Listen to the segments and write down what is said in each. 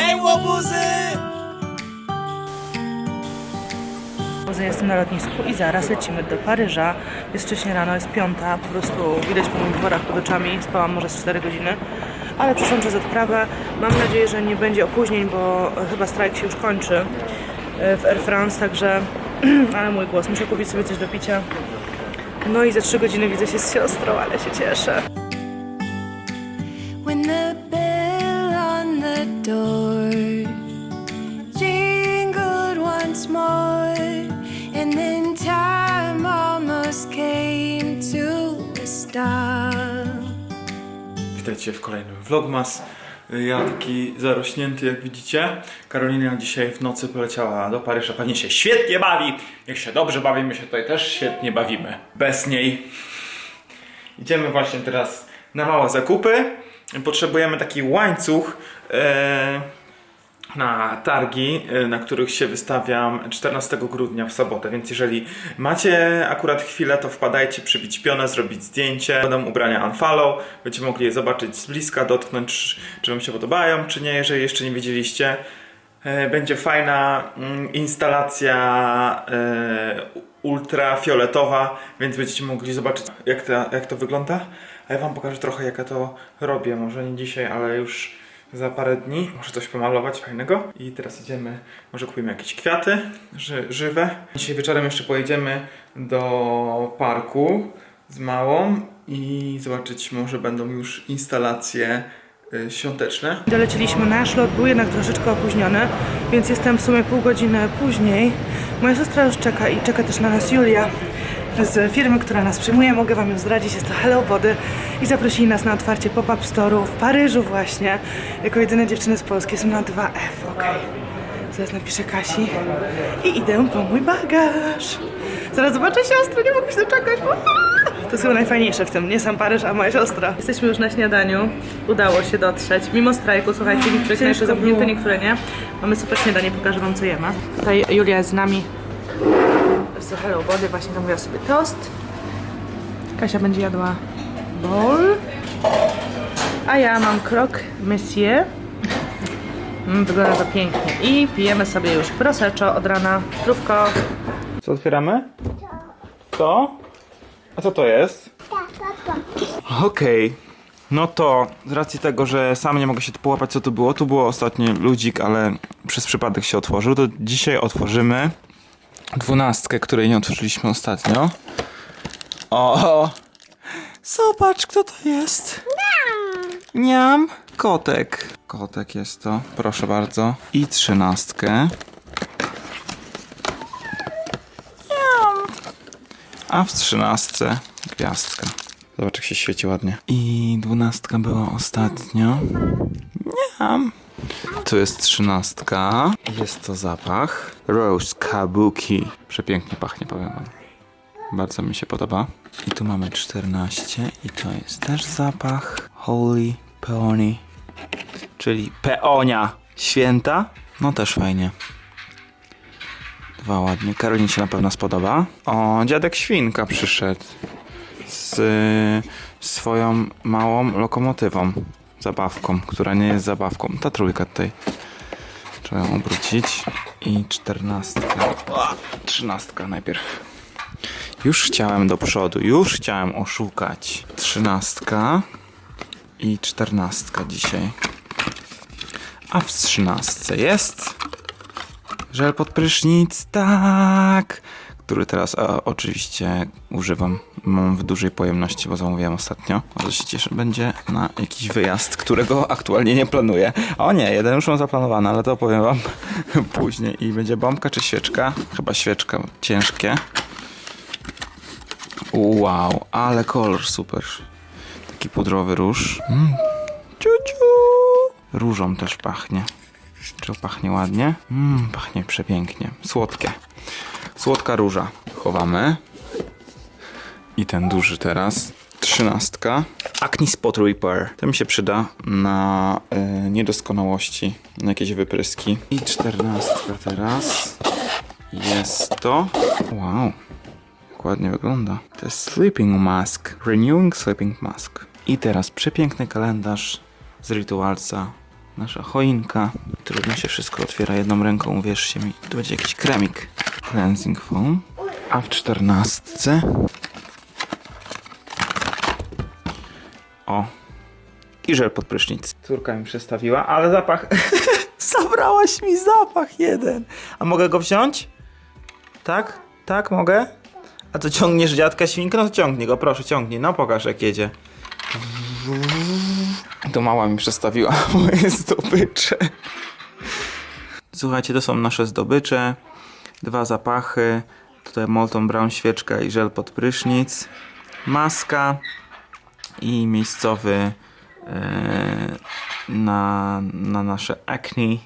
Hej, łobuzy! Jestem na lotnisku i zaraz lecimy do Paryża. Jest wcześnie rano, jest piąta, po prostu widać po moich worach pod oczami. Spałam może z 4 godziny, ale przyszłam przez odprawę. Mam nadzieję, że nie będzie opóźnień, bo chyba strajk się już kończy e, w Air France, także... ale mój głos, muszę kupić sobie coś do picia. No i za 3 godziny widzę się z siostrą, ale się cieszę. Witajcie w kolejnym Vlogmas. Ja taki zarośnięty, jak widzicie. Karolina dzisiaj w nocy poleciała do Paryża. Pewnie się świetnie bawi. Jak się dobrze bawi, my się tutaj też świetnie bawimy. Bez niej. Idziemy właśnie teraz na małe zakupy. Potrzebujemy taki łańcuch e, na targi, e, na których się wystawiam 14 grudnia w sobotę, więc jeżeli macie akurat chwilę, to wpadajcie, przybić pionę, zrobić zdjęcie. Będą ubrania Unfollow, będziecie mogli je zobaczyć z bliska, dotknąć, czy wam się podobają, czy nie, jeżeli jeszcze nie widzieliście. E, Będzie fajna mm, instalacja e, ultrafioletowa, więc będziecie mogli zobaczyć jak, to jak to wygląda. A ja wam pokażę trochę jak ja to robię, może nie dzisiaj, ale już za parę dni. Może coś pomalować fajnego. I teraz idziemy, może kupimy jakieś kwiaty ży, żywe. Dzisiaj wieczorem jeszcze pojedziemy do parku z małą i zobaczyć, może będą już instalacje y, świąteczne. Doleciliśmy nasz lot, był jednak troszeczkę opóźniony, więc jestem w sumie pół godziny później. Moja siostra już czeka i czeka też na nas Julia z firmy, która nas przyjmuje. Mogę Wam ją zdradzić, jest to Hello Body i zaprosili nas na otwarcie pop-up store'u w Paryżu właśnie. Jako jedyne dziewczyny z Polski są na 2F, okej. Zaraz napiszę Kasi i idę po mój bagaż. Zaraz zobaczę siostrę, nie mogę się doczekać. To jest chyba najfajniejsze w tym, nie sam Paryż, a moja siostra. Jesteśmy już na śniadaniu. Udało się dotrzeć. Mimo strajku, słuchajcie, niektóre knajpy zamknięte, niektóre nie. Mamy super śniadanie, pokażę wam co jemy. Tutaj Julia jest z nami. Z Hello Body właśnie zamówiła sobie tost. Kasia będzie jadła bowl. A ja mam krok Monsieur. Mm, wygląda to pięknie. I pijemy sobie już prosecco od rana. Zdrówko. Co otwieramy? To? A co to jest? Okej. No to z racji tego, że sam nie mogę się tu połapać co to było, tu było ostatnio ludzik, ale przez przypadek się otworzył, to dzisiaj otworzymy dwunastkę, której nie otworzyliśmy ostatnio. O! Zobacz, kto to jest. Niam. Niam. Kotek. Kotek jest to, proszę bardzo. I trzynastkę. A w trzynastce gwiazdka. Zobacz jak się świeci ładnie. I dwunastka była ostatnio. Niam. Tu jest trzynastka. Jest to zapach. Rose Kabuki. Przepięknie pachnie, powiem wam. Bardzo mi się podoba. I tu mamy 14 i to jest też zapach Holy Peony, czyli peonia święta. No też fajnie. Dwa ładnie. Karolinie się na pewno spodoba. O, dziadek Świnka przyszedł z y, swoją małą lokomotywą. Zabawką, która nie jest zabawką. Ta trójka tutaj. Trzeba ją obrócić. I czternastka. Trzynastka najpierw. Już chciałem do przodu. Już chciałem oszukać. Trzynastka. I czternastka dzisiaj. A w trzynastce jest Żel pod prysznic, tak! Który teraz a, oczywiście używam. Mam w dużej pojemności, bo zamówiłem ostatnio. Bardzo się cieszę. Będzie na jakiś wyjazd, którego aktualnie nie planuję. O nie, jeden już mam zaplanowany, ale to opowiem wam później. I będzie bombka czy świeczka? Chyba świeczka, ciężkie. Wow, ale kolor super. Taki pudrowy róż. Mm. Ciu, ciu. Różą też pachnie. Czy pachnie ładnie? Mmm, pachnie przepięknie. Słodkie. Słodka róża. Chowamy. I ten duży teraz. Trzynastka. Acne Spot Repair. To mi się przyda na y, niedoskonałości, na jakieś wypryski. I czternastka teraz. Jest to. Wow. Jak ładnie wygląda. To jest Sleeping Mask. Renewing Sleeping Mask. I teraz przepiękny kalendarz z Ritualsa Nasza choinka. Trudno się wszystko otwiera jedną ręką, uwierzcie mi. Tu będzie jakiś kremik. Cleansing foam. A w czternastce... O. I żel pod prysznic. Córka mi przestawiła, ale zapach... Zabrałaś mi zapach jeden. A mogę go wziąć? Tak? Tak, mogę? A to ciągniesz dziadka świnkę? No to ciągnij go, proszę, ciągnij. No pokaż jak jedzie. To mama mi przestawiła moje zdobycze. Słuchajcie, to są nasze zdobycze. Dwa zapachy. Tutaj Molton Brown świeczka i żel pod prysznic. Maska i miejscowy e, na, na nasze acne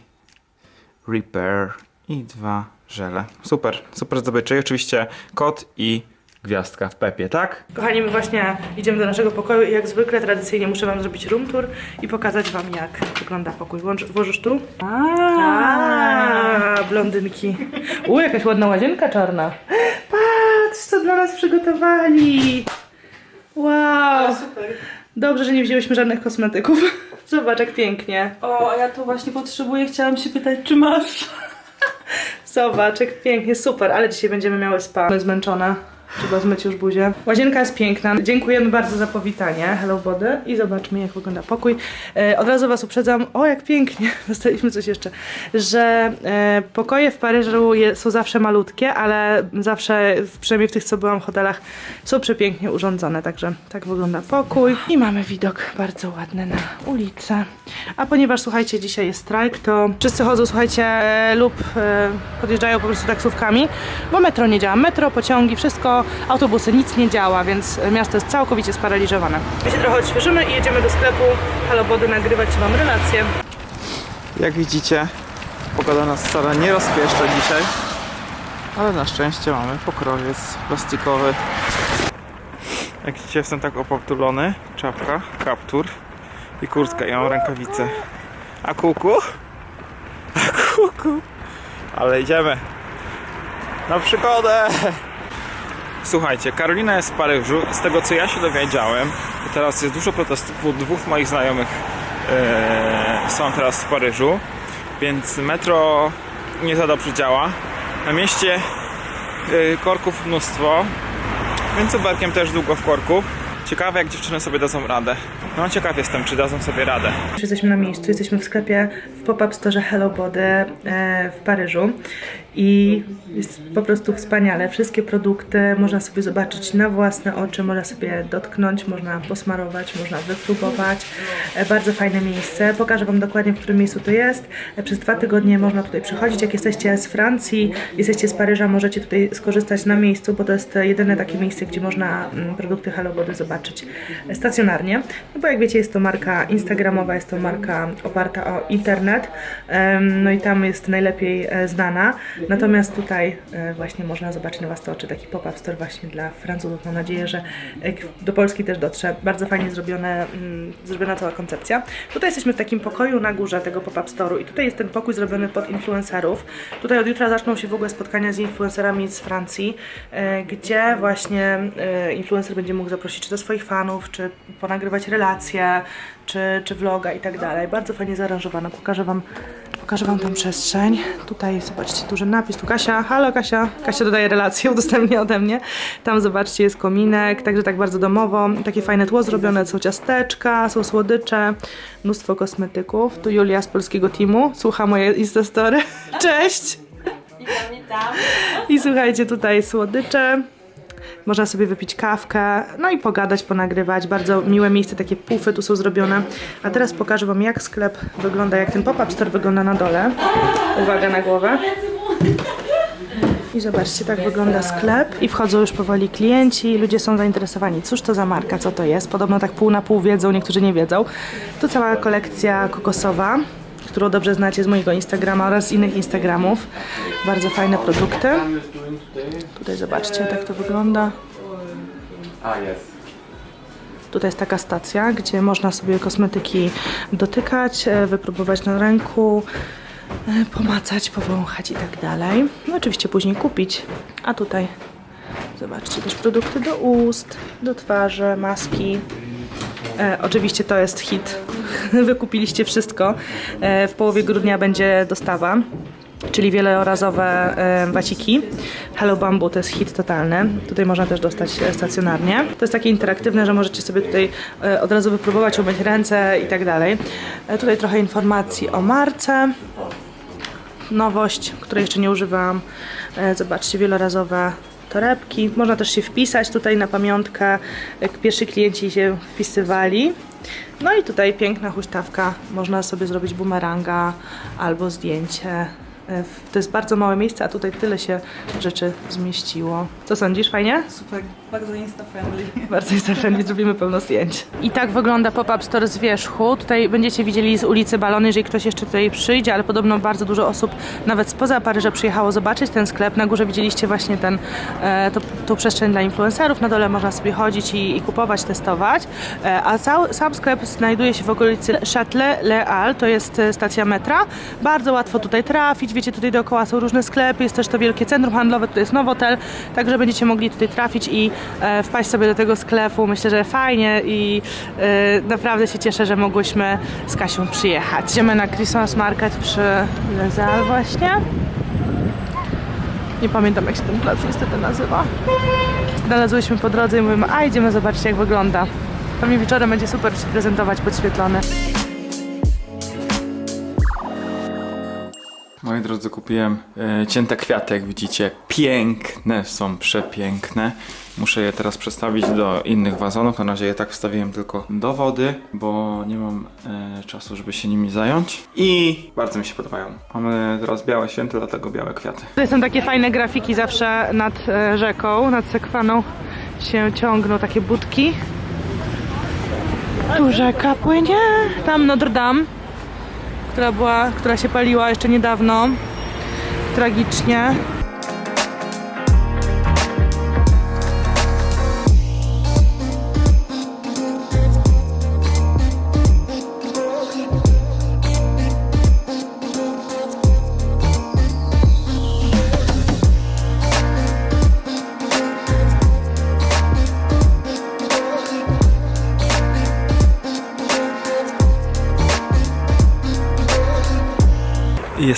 repair i dwa żele. Super, super zdobycze. I oczywiście kot i gwiazdka w Pepie, tak? Kochani, my właśnie idziemy do naszego pokoju i jak zwykle tradycyjnie muszę Wam zrobić room tour i pokazać Wam jak wygląda pokój. Włącz, włożysz tu? A, blondynki. U, jakaś ładna łazienka czarna. Patrz, co dla nas przygotowali. Wow. Dobrze, że nie wzięłyśmy żadnych kosmetyków. Zobacz, jak pięknie. O, a ja to właśnie potrzebuję. Chciałam się pytać, czy masz? Zobacz, jak pięknie, super, ale dzisiaj będziemy miały spa. My zmęczone. Trzeba zmyć już buzię. Łazienka jest piękna. Dziękujemy bardzo za powitanie. Hello Body. I zobaczmy, jak wygląda pokój. E, od razu Was uprzedzam. O, jak pięknie. Dostaliśmy coś jeszcze. Że e, pokoje w Paryżu je, są zawsze malutkie, ale zawsze, przynajmniej w tych, co byłam w hotelach, są przepięknie urządzone. Także tak wygląda pokój. I mamy widok bardzo ładny na ulicę. A ponieważ, słuchajcie, dzisiaj jest strajk, to wszyscy chodzą, słuchajcie, e, lub e, podjeżdżają po prostu taksówkami, bo metro nie działa. Metro, pociągi, wszystko, autobusy, nic nie działa, więc miasto jest całkowicie sparaliżowane. My się trochę odświeżymy i jedziemy do sklepu Halo Body nagrywać Wam relacje. Jak widzicie, pogoda nas wcale nie rozpieszcza dzisiaj, ale na szczęście mamy pokrowiec plastikowy. Jak widzicie, jestem tak opotulony. Czapka, kaptur i kurtka. Ja mam rękawice. A kuku? A kuku? Ale idziemy na przygodę! Słuchajcie, Karolina jest w Paryżu. Z tego co ja się dowiedziałem, teraz jest dużo protestów. Dwóch moich znajomych e, są teraz w Paryżu, więc metro nie za dobrze działa. Na mieście e, korków mnóstwo, więc Uberkiem też długo w korku. Ciekawe jak dziewczyny sobie dadzą radę. No ciekaw jestem, czy dadzą sobie radę. Jesteśmy na miejscu, jesteśmy w sklepie w pop-up store Hello Body e, w Paryżu i jest po prostu wspaniale. Wszystkie produkty można sobie zobaczyć na własne oczy, można sobie dotknąć, można posmarować, można wypróbować. E, bardzo fajne miejsce. Pokażę Wam dokładnie, w którym miejscu to jest. E, przez dwa tygodnie można tutaj przychodzić. Jak jesteście z Francji, jesteście z Paryża, możecie tutaj skorzystać na miejscu, bo to jest jedyne takie miejsce, gdzie można mm, produkty Hello Body zobaczyć e, stacjonarnie. No bo jak wiecie, jest to marka instagramowa, jest to marka oparta o internet, no i tam jest najlepiej e, znana. Natomiast tutaj e, właśnie można zobaczyć na oczy taki pop-up store właśnie dla Francuzów. Mam nadzieję, że e, do Polski też dotrze. Bardzo fajnie zrobione, mm, zrobiona cała koncepcja. Tutaj jesteśmy w takim pokoju na górze tego pop-up store'u i tutaj jest ten pokój zrobiony pod influencerów. Tutaj od jutra zaczną się w ogóle spotkania z influencerami z Francji, e, gdzie właśnie influencer będzie mógł zaprosić czy do swoich fanów, czy ponagrywać relacje, czy, czy vloga i tak dalej. Bardzo fajnie zaaranżowane. Pokażę Wam Pokażę Wam tą przestrzeń. Tutaj zobaczcie duży napis. Tu Kasia. Halo Kasia. Kasia dodaje relację, udostępnia ode mnie. Tam zobaczcie jest kominek, także tak bardzo domowo. Takie fajne tło zrobione, są ciasteczka, są słodycze, mnóstwo kosmetyków. Tu Julia z polskiego teamu słucha moje Instastory. Cześć! I słuchajcie, tutaj słodycze. Można sobie wypić kawkę, no i pogadać, ponagrywać. Bardzo miłe miejsce, takie pufy tu są zrobione. A teraz pokażę Wam, jak sklep wygląda, jak ten pop-up store wygląda na dole. Uwaga na głowę. I zobaczcie, tak wygląda sklep. I wchodzą już powoli klienci, ludzie są zainteresowani. Cóż to za marka, co to jest? Podobno tak pół na pół wiedzą, niektórzy nie wiedzą. Tu cała kolekcja kokosowa, którą dobrze znacie z mojego Instagrama oraz z innych Instagramów. Bardzo fajne produkty. Tutaj zobaczcie, tak to wygląda. Tutaj jest taka stacja, gdzie można sobie kosmetyki dotykać, e, wypróbować na ręku, e, pomacać, powąchać i tak dalej. No oczywiście później kupić. A tutaj zobaczcie też produkty do ust, do twarzy, maski. E, oczywiście to jest hit. Wykupiliście wszystko. E, w połowie grudnia będzie dostawa. Czyli wielorazowe e, waciki. Hello Bamboo to jest hit totalny. Tutaj można też dostać e, stacjonarnie. To jest takie interaktywne, że możecie sobie tutaj e, od razu wypróbować, umyć ręce i tak dalej. Tutaj trochę informacji o marce nowość, której jeszcze nie używałam. Zobaczcie, wielorazowe torebki. Można też się wpisać tutaj na pamiątkę, jak pierwsi klienci się wpisywali. No i tutaj piękna huśtawka. Można sobie zrobić bumeranga albo zdjęcie. E, To jest bardzo małe miejsce, a tutaj tyle się rzeczy zmieściło. Co sądzisz, fajnie? Super, bardzo insta-friendly. Bardzo jest zrobimy pełno zdjęć. I tak wygląda pop-up store z wierzchu. Tutaj będziecie widzieli z ulicy balony, jeżeli ktoś jeszcze tutaj przyjdzie, ale podobno bardzo dużo osób nawet spoza Paryża przyjechało zobaczyć ten sklep. Na górze widzieliście właśnie ten, e, to, tą przestrzeń dla influencerów. Na dole można sobie chodzić i, i kupować, testować. E, a cał, sam sklep znajduje się w okolicy Châtelet-Le-Al, to jest e, stacja metra. Bardzo łatwo tutaj trafić. Wiecie, tutaj dookoła są różne sklepy, jest też to wielkie centrum handlowe, tutaj jest Nowotel, także będziecie mogli tutaj trafić i e, wpaść sobie do tego sklepu. Myślę, że fajnie i e, naprawdę się cieszę, że mogłyśmy z Kasią przyjechać. Idziemy na Christmas Market przy Halles właśnie. Nie pamiętam jak się ten plac niestety nazywa. Znalazłyśmy po drodze i mówimy, a idziemy zobaczyć jak wygląda. Pewnie wieczorem będzie super się prezentować podświetlone. Moi drodzy, kupiłem e, cięte kwiaty, jak widzicie. Piękne są, przepiękne. Muszę je teraz przestawić do innych wazonów. Na razie je tak wstawiłem tylko do wody, bo nie mam e, czasu, żeby się nimi zająć. I bardzo mi się podobają. Mamy teraz białe święty, dlatego białe kwiaty. Tutaj są takie fajne grafiki zawsze nad e, rzeką, nad Sekwaną się ciągną takie budki. Tu rzeka płynie, tam Notre Dame, która była, która się paliła jeszcze niedawno. Tragicznie.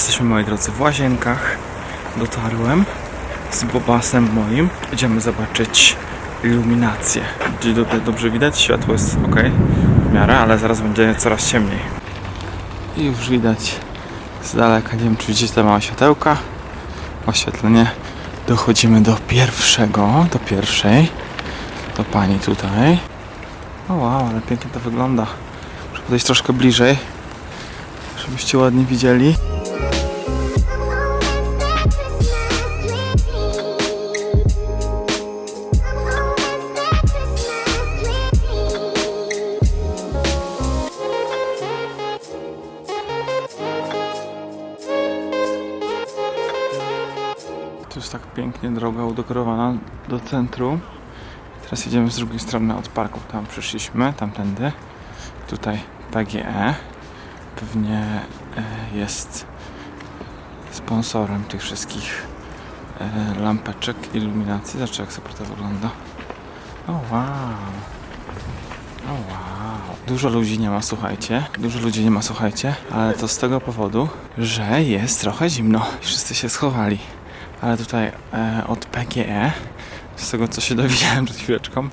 Jesteśmy, moi drodzy, w łazienkach. Dotarłem z Bobasem moim. Idziemy zobaczyć iluminację. Dobrze widać, światło jest ok w miarę, ale zaraz będzie coraz ciemniej. I już widać z daleka, nie wiem czy widzicie te małe światełka, oświetlenie. Dochodzimy do pierwszego, do pierwszej, do pani tutaj. O wow, ale pięknie to wygląda. Muszę podejść troszkę bliżej, żebyście ładnie widzieli. Pięknie droga udekorowana do centrum. Teraz idziemy z drugiej strony od parku. Tam przyszliśmy, tamtędy. Tutaj PGE. Pewnie e, jest sponsorem tych wszystkich e, lampeczek, iluminacji. Zobaczcie jak super to wygląda. O wow. O wow. Dużo ludzi nie ma, słuchajcie. Dużo ludzi nie ma, słuchajcie. Ale to z tego powodu, że jest trochę zimno. Wszyscy się schowali. Ale tutaj e, od PGE, z tego co się dowiedziałem przed chwileczką,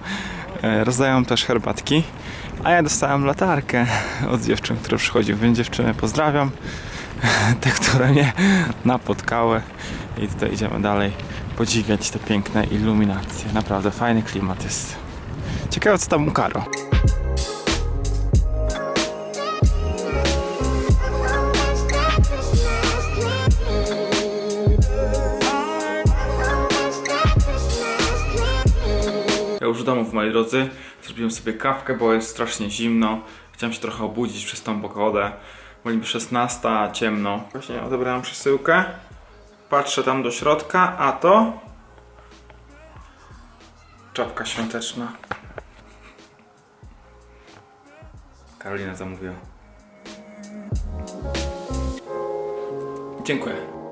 e, rozdają też herbatki. A ja dostałem latarkę od dziewczyn, które przychodziły, więc dziewczyny pozdrawiam. Te, które mnie napotkały. I tutaj idziemy dalej podziwiać te piękne iluminacje. Naprawdę fajny klimat jest. Ciekawe co tam u Karo. Ja już w domu, moi drodzy, zrobiłem sobie kawkę, bo jest strasznie zimno. Chciałem się trochę obudzić przez tą pogodę. Bo niby 16, a ciemno. Właśnie odebrałem przesyłkę. Patrzę tam do środka, a to... Czapka świąteczna. Karolina zamówiła. Dziękuję.